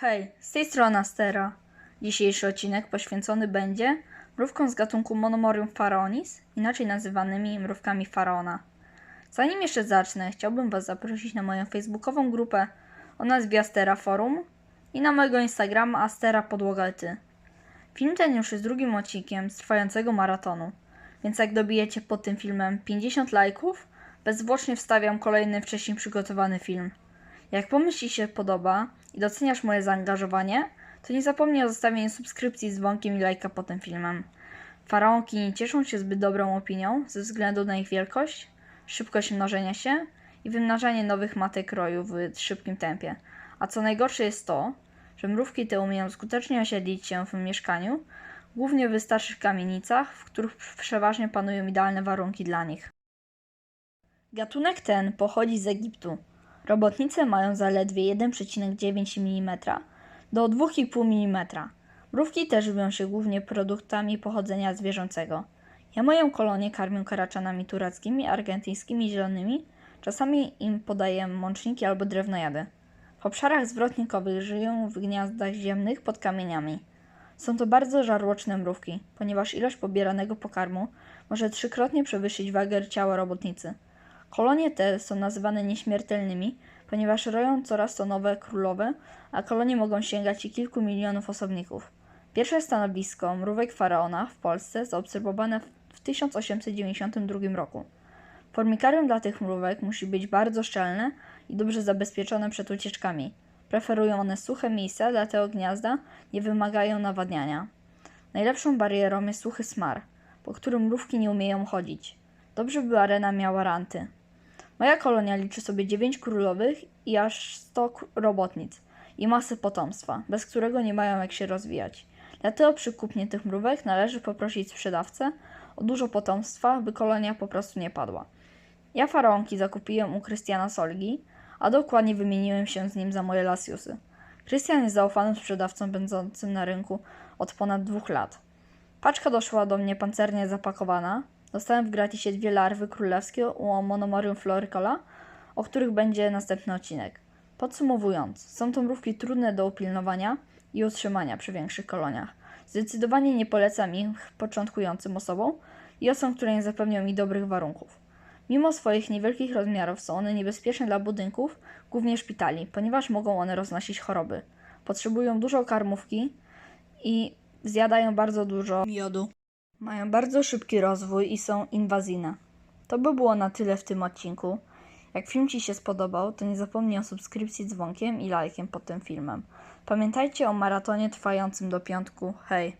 Hej, z tej strony Astera. Dzisiejszy odcinek poświęcony będzie mrówkom z gatunku Monomorium pharaonis, inaczej nazywanymi mrówkami faraona. Zanim jeszcze zacznę, chciałbym Was zaprosić na moją facebookową grupę o nazwie Astera Forum i na mojego Instagrama Astera Podłoga i Ty. Film ten już jest drugim odcinkiem z trwającego maratonu, więc jak dobijecie pod tym filmem 50 lajków, bezzwłocznie wstawiam kolejny wcześniej przygotowany film. Jak pomyśl się podoba i doceniasz moje zaangażowanie, to nie zapomnij o zostawieniu subskrypcji z dzwonkiem i lajka pod tym filmem. Faraonki nie cieszą się zbyt dobrą opinią ze względu na ich wielkość, szybkość mnożenia się i wymnażanie nowych matek roju w szybkim tempie. A co najgorsze jest to, że mrówki te umieją skutecznie osiedlić się w mieszkaniu, głównie w wystarszych kamienicach, w których przeważnie panują idealne warunki dla nich. Gatunek ten pochodzi z Egiptu. Robotnice mają zaledwie 1,9 mm do 2,5 mm. Mrówki też żywią się głównie produktami pochodzenia zwierzęcego. Ja moją kolonię karmię karaczanami turackimi, argentyńskimi zielonymi. Czasami im podaję mączniki albo drewnojady. W obszarach zwrotnikowych żyją w gniazdach ziemnych pod kamieniami. Są to bardzo żarłoczne mrówki, ponieważ ilość pobieranego pokarmu może trzykrotnie przewyższyć wagę ciała robotnicy. Kolonie te są nazywane nieśmiertelnymi, ponieważ roją coraz to nowe królowe, a kolonie mogą sięgać i kilku milionów osobników. Pierwsze stanowisko mrówek faraona w Polsce zaobserwowane w 1892 roku. Formikarium dla tych mrówek musi być bardzo szczelne i dobrze zabezpieczone przed ucieczkami. Preferują one suche miejsca, dlatego gniazda nie wymagają nawadniania. Najlepszą barierą jest suchy smar, po którym mrówki nie umieją chodzić. Dobrze by arena miała ranty. Moja kolonia liczy sobie 9 królowych i aż 100 k- robotnic i masę potomstwa, bez którego nie mają jak się rozwijać. Dlatego przy kupnie tych mrówek należy poprosić sprzedawcę o dużo potomstwa, by kolonia po prostu nie padła. Ja faraonki zakupiłem u Krystiana Solgi, a dokładnie wymieniłem się z nim za moje lasiusy. Krystian jest zaufanym sprzedawcą będącym na rynku od ponad dwóch lat. Paczka doszła do mnie pancernie zapakowana. Dostałem w gratisie dwie larwy królewskie u Monomorium floricola, o których będzie następny odcinek. Podsumowując, są to mrówki trudne do upilnowania i utrzymania przy większych koloniach. Zdecydowanie nie polecam ich początkującym osobom i osobom, które nie zapewnią mi dobrych warunków. Mimo swoich niewielkich rozmiarów są one niebezpieczne dla budynków, głównie szpitali, ponieważ mogą one roznosić choroby. Potrzebują dużo karmówki i zjadają bardzo dużo miodu. Mają bardzo szybki rozwój i są inwazyjne. To by było na tyle w tym odcinku. Jak film Ci się spodobał, to nie zapomnij o subskrypcji dzwonkiem i lajkiem pod tym filmem. Pamiętajcie o maratonie trwającym do piątku. Hej!